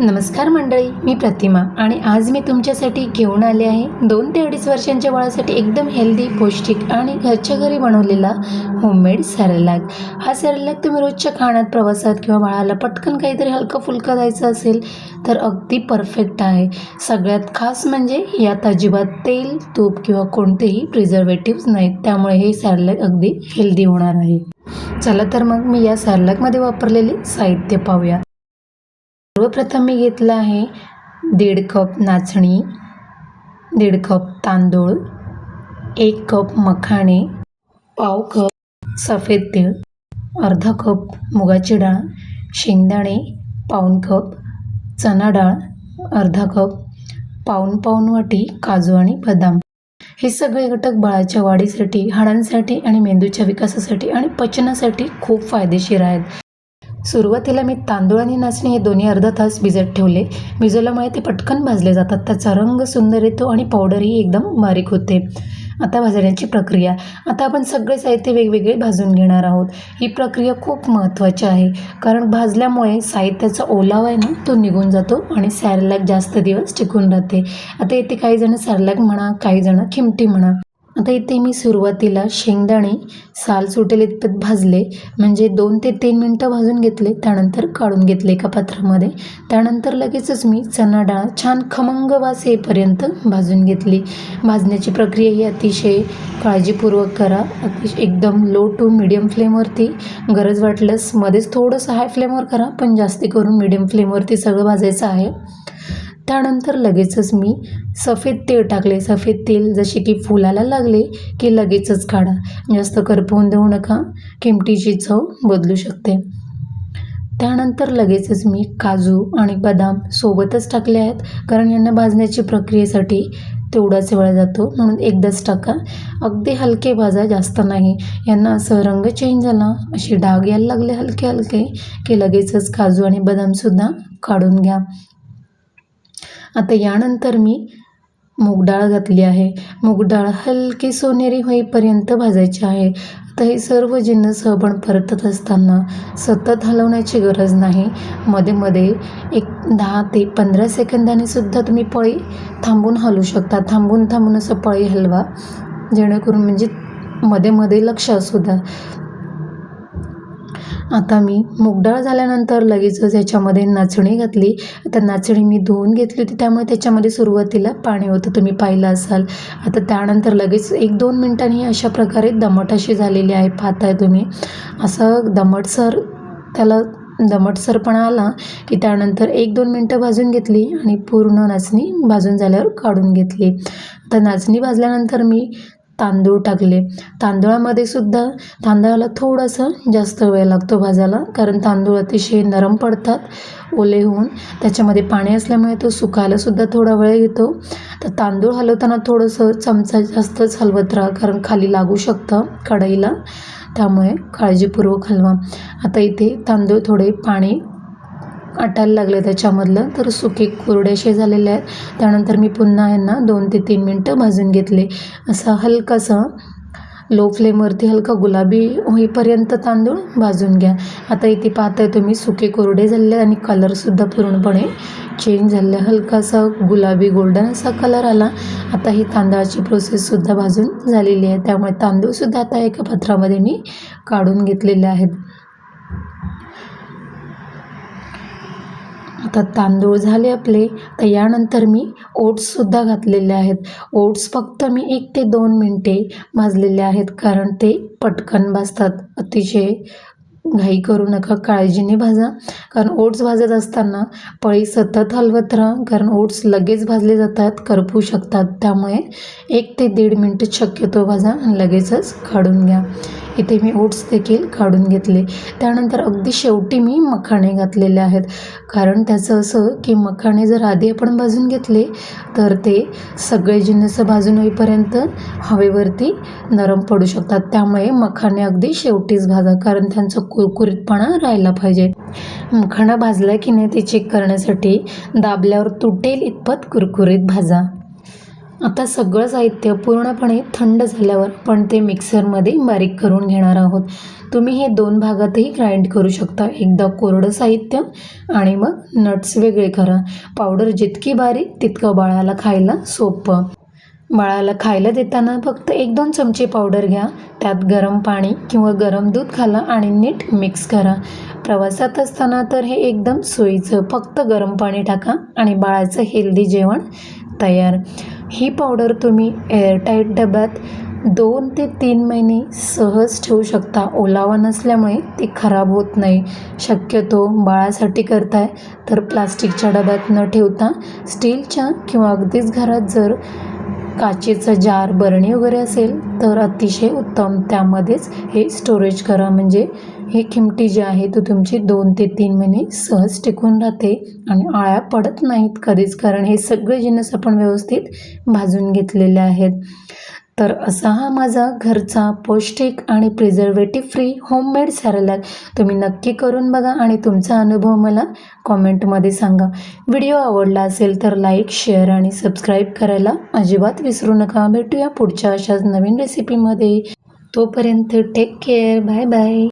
नमस्कार मंडळी मी प्रतिमा आणि आज मी तुमच्यासाठी घेऊन आले आहे दोन ते अडीच वर्षांच्या बाळासाठी एकदम हेल्दी पौष्टिक आणि घरच्या घरी बनवलेला होममेड सॅरलॅक हा सॅरलॅक तुम्ही रोजच्या खाण्यात प्रवासात किंवा बाळाला पटकन काहीतरी हलकं फुलकं द्यायचं असेल तर अगदी परफेक्ट आहे. सगळ्यात खास म्हणजे यात अजिबात तेल तूप किंवा कोणतेही प्रिझर्वेटिव्ह नाहीत. त्यामुळे हे सॅरलॅक अगदी हेल्दी होणार आहे. चला तर मग मी या सॅरलॅकमध्ये वापरलेले साहित्य पाहूया. सर्वप्रथम मी घेतलं आहे दीड कप नाचणी दीड कप तांदूळ एक कप मखाणे पाव कप सफेद तीळ अर्धा कप मुगाची डाळ शेंगदाणे पाऊण कप चणा डाळ अर्धा कप पाऊण पाऊण वाटी काजू आणि बदाम. हे सगळे घटक बाळाच्या वाढीसाठी हाडांसाठी आणि मेंदूच्या विकासासाठी आणि पचनासाठी खूप फायदेशीर आहेत. सुरुवातीला मी तांदूळ आणि नाचणी हे दोन्ही अर्धा तास भिजत ठेवले. भिजवल्यामुळे ते पटकन भाजले जातात. त्याचा रंग सुंदर येतो आणि पावडरही एकदम बारीक होते. आता भाजण्याची प्रक्रिया. आता आपण सगळे साहित्य वेगवेगळे भाजून घेणार आहोत. ही प्रक्रिया खूप महत्त्वाची आहे. कारण भाजल्यामुळे साहित्याचा ओलावा आहे ना तो निघून जातो आणि सॅरलॅक जास्त दिवस टिकून राहते. आता येते काही जण सॅरलॅक म्हणा काही जण खिमटी म्हणा. आता इथे मी सुरुवातीला शेंगदाणे साल सुटेल इतपत भाजले. म्हणजे दोन ते तीन मिनटं भाजून घेतले त्यानंतर काढून घेतले एका पात्रामध्ये. त्यानंतर लगेचच मी चणा डाळ छान खमंग वास येईपर्यंत भाजून घेतली. भाजण्याची प्रक्रिया ही अतिशय काळजीपूर्वक करा. अतिशय एकदम लो टू मिडियम फ्लेमवरती गरज वाटल्यास मध्येच थोडंसं हाय फ्लेमवर करा पण जास्ती करून मिडियम फ्लेमवरती सगळं भाजायचं आहे. त्यानंतर लगेचच मी सफेद तेल टाकले. सफेद तेल जसे की फुलाला लागले की लगेचच काढा. जास्त करपवून देऊ नका. किमटीची चव बदलू शकते. त्यानंतर लगेचच मी काजू आणि बदाम सोबतच टाकले आहेत. कारण यांना भाजण्याची प्रक्रियेसाठी तेवढाच वेळ जातो. म्हणून एकदाच टाका. अगदी हलके भाजा जास्त नाही. यांना असं रंग चेंज झाला असे डाग यायला लागले हलके हलके की लगेचच काजू आणि बदामसुद्धा काढून घ्या. आता यानंतर मी मूगडाळ घातली आहे. मूगडाळ हलकी सोनेरी होईपर्यंत भाजायची आहे. आता हे सर्व जिन्नस आपण परतत असताना सतत हलवण्याची गरज नाही. मध्ये मध्ये एक दहा ते पंधरा सेकंदाने सुद्धा तुम्ही पळी थांबून हलवू शकता. थांबून थांबून असं पळी हलवा. जेणेकरून म्हणजे मध्ये मध्ये लक्ष असू द्या. आता मी मूगडाळ झाल्यानंतर लगेचच याच्यामध्ये नाचणी घातली. आता नाचणी मी धुवून घेतली होती त्यामुळे त्याच्यामध्ये सुरुवातीला पाणी होतं तुम्ही पाहिलं असाल. आता त्यानंतर लगेच एक दोन मिनटांनी अशा प्रकारे दमट अशी झालेली आहे पाहताय तुम्ही. असं दमटसर त्याला दमटसरपणा आला की त्यानंतर एक दोन मिनटं भाजून घेतली आणि पूर्ण नाचणी भाजून झाल्यावर काढून घेतली. तर नाचणी भाजल्यानंतर मी तांदूळ टाकले. तांदळामध्ये सुद्धा तांदळाला थोडासा जास्त वेळ लागतो भाजायला कारण तांदूळ अतिशय नरम पडतात ओले होऊन. त्याच्यामध्ये पाणी असल्यामुळे तो सुकायला सुद्धा थोडा वेळ घेतो तर तांदूळ हलवताना थोडंसं चमचा जास्तच हलवत राहा कारण खाली लागू शकतं कढईला. त्यामुळे काळजीपूर्वक हलवा. आता इथे तांदूळ थोडे पाणी आटायला लागलं त्याच्यामधलं तर सुके कोरडेसे झालेले आहेत. त्यानंतर मी पुन्हा यांना दोन ते तीन मिनटं भाजून घेतले. असं हलकासा लो फ्लेमवरती हलका गुलाबी होईपर्यंत तांदूळ भाजून घ्या. आता इथे पाहताय तुम्ही सुके कोरडे झाले आणि कलरसुद्धा पूर्णपणे चेंज झाले. हलकासा गुलाबी गोल्डन असा कलर आला. आता ही तांदळाची प्रोसेससुद्धा भाजून झालेली आहे. त्यामुळे तांदूळसुद्धा आता एका पात्रामध्ये मी काढून घेतलेले आहेत. आता तांदूळ झाले आपले तर यानंतर मी ओट्ससुद्धा घातलेले आहेत. ओट्स फक्त मी एक ते दोन मिनटे भाजलेले आहेत कारण ते पटकन भाजतात. अतिशय घाई करू नका काळजीने भाजा. कारण ओट्स भाजत असताना पळी सतत हलवत राहा कारण ओट्स लगेच भाजले जातात करपू शकतात. त्यामुळे एक ते दीड मिनटं शक्यतो भाजा आणि लगेचच काढून घ्या. इथे मी ओट्स देखील काढून घेतले. त्यानंतर अगदी शेवटी मी मखाणे घातलेले आहेत. कारण त्याचं असं की मखाणे जर आधी आपण भाजून घेतले तर ते सगळे जिन्नस भाजून होईपर्यंत हवेवरती नरम पडू शकतात. त्यामुळे मखाणे अगदी शेवटीच भाजा कारण त्यांचा कुरकुरीतपणा राहायला पाहिजे. मखाणा भाजला की नाही ते चेक करण्यासाठी दाबल्यावर तुटेल इतपत कुरकुरीत भाजा. आता सगळं साहित्य पूर्णपणे थंड झाल्यावर पण ते मिक्सरमध्ये बारीक करून घेणार आहोत. तुम्ही हे दोन भागातही ग्राइंड करू शकता. एकदा कोरडं साहित्य आणि मग नट्स वेगळे करा. पावडर जितकी बारीक तितकं बाळाला खायला सोपं. बाळाला खायला देताना फक्त एक दोन चमचे पावडर घ्या. त्यात गरम पाणी किंवा गरम दूध घाला आणि नीट मिक्स करा. प्रवासात असताना तर हे एकदम सोयीचं. फक्त गरम पाणी टाका आणि बाळाचं हेल्दी जेवण तयार. ही पावडर तुम्ही एअरटाईट डब्यात दोन ते तीन महिने सहज ठेवू शकता. ओलावा नसल्यामुळे ती खराब होत नाही. शक्यतो बाळासाठी करताय तर प्लास्टिकच्या डब्यात न ठेवता स्टीलच्या किंवा अगदीच घरात जर काचेचं जार बरणी वगैरे असेल तर अतिशय उत्तम. त्यामध्येच हे स्टोरेज करा. म्हणजे हे खिमटी जी आहे ती तुमची दोन ते तीन महिने सहज टिकून राहते आणि आळ्या पडत नाहीत कधीच कारण हे सगळे जिन्नस आपण व्यवस्थित भाजून घेतलेले आहेत. तर असा हा माझा घरचा पौष्टिक आणि प्रिझर्वेटिव्ह फ्री होममेड सॅरलॅक तुम्ही नक्की करून बघा आणि तुमचा अनुभव मला कॉमेंटमध्ये सांगा. व्हिडिओ आवडला असेल तर लाईक शेअर आणि सबस्क्राईब करायला अजिबात विसरू नका. भेटूया पुढच्या अशाच नवीन रेसिपीमध्ये तोपर्यंत टेक केअर बाय बाय